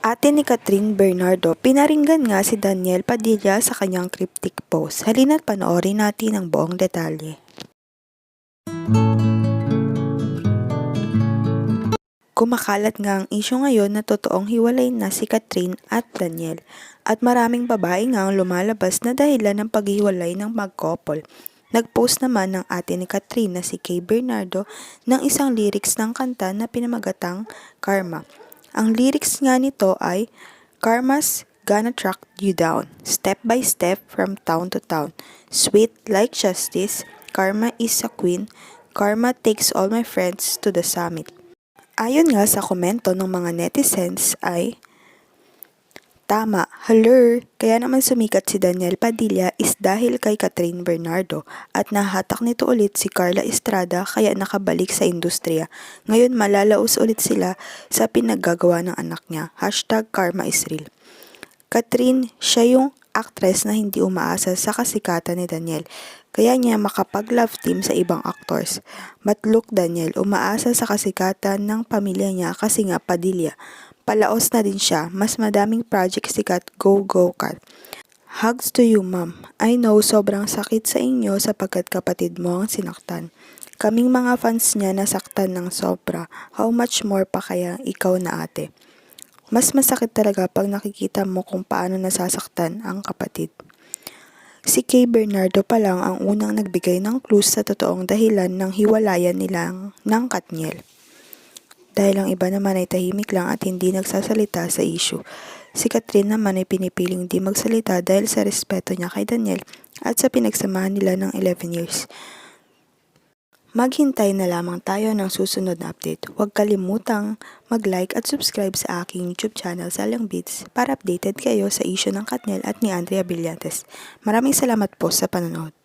Ate ni Catherine Bernardo, pinaringgan nga si Daniel Padilla sa kanyang cryptic post. Halina't panoorin natin ang buong detalye. Kumakalat nga ang isyu ngayon na totoong hiwalay na si Catherine at Daniel at maraming babae nga ang lumalabas na dahilan ng paghiwalay ng mag-couple. Nag-post naman ng ate ni Catherine na si Kay Bernardo ng isang lyrics ng kanta na pinamagatang Karma. Ang lyrics nga nito ay Karma's gonna track you down, step by step from town to town. Sweet like justice, Karma is a queen, Karma takes all my friends to the summit. Ayon nga sa komento ng mga netizens ay Tama, haler, kaya naman sumikat si Daniel Padilla is dahil kay Catherine Bernardo at nahatak nito ulit si Carla Estrada kaya nakabalik sa industriya. Ngayon malalaos ulit sila sa pinaggagawa ng anak niya. Hashtag Karma is real. Catherine, siya yung actress na hindi umaasa sa kasikatan ni Daniel. Kaya niya makapag-love team sa ibang actors. But look Daniel, umaasa sa kasikatan ng pamilya niya kasi nga Padilla. Palaos na din siya, mas madaming project sikat, go go kat. Hugs to you ma'am. I know sobrang sakit sa inyo sapagkat kapatid mo ang sinaktan. Kaming mga fans niya nasaktan ng sobra. How much more pa kaya ikaw na ate? Mas masakit talaga pag nakikita mo kung paano nasasaktan ang kapatid. Si Kay Bernardo pa lang ang unang nagbigay ng clues sa totoong dahilan ng hiwalayan nilang ng Katniel. Dahil ang iba naman ay tahimik lang at hindi nagsasalita sa issue. Si Catherine naman ay pinipiling di magsalita dahil sa respeto niya kay Daniel at sa pinagsamahan nila ng 11 years. Maghintay na lamang tayo ng susunod na update. Huwag kalimutang mag-like at subscribe sa aking YouTube channel Salang Beats para updated kayo sa issue ng Katniel at ni Andrea Brillantes. Maraming salamat po sa panonood.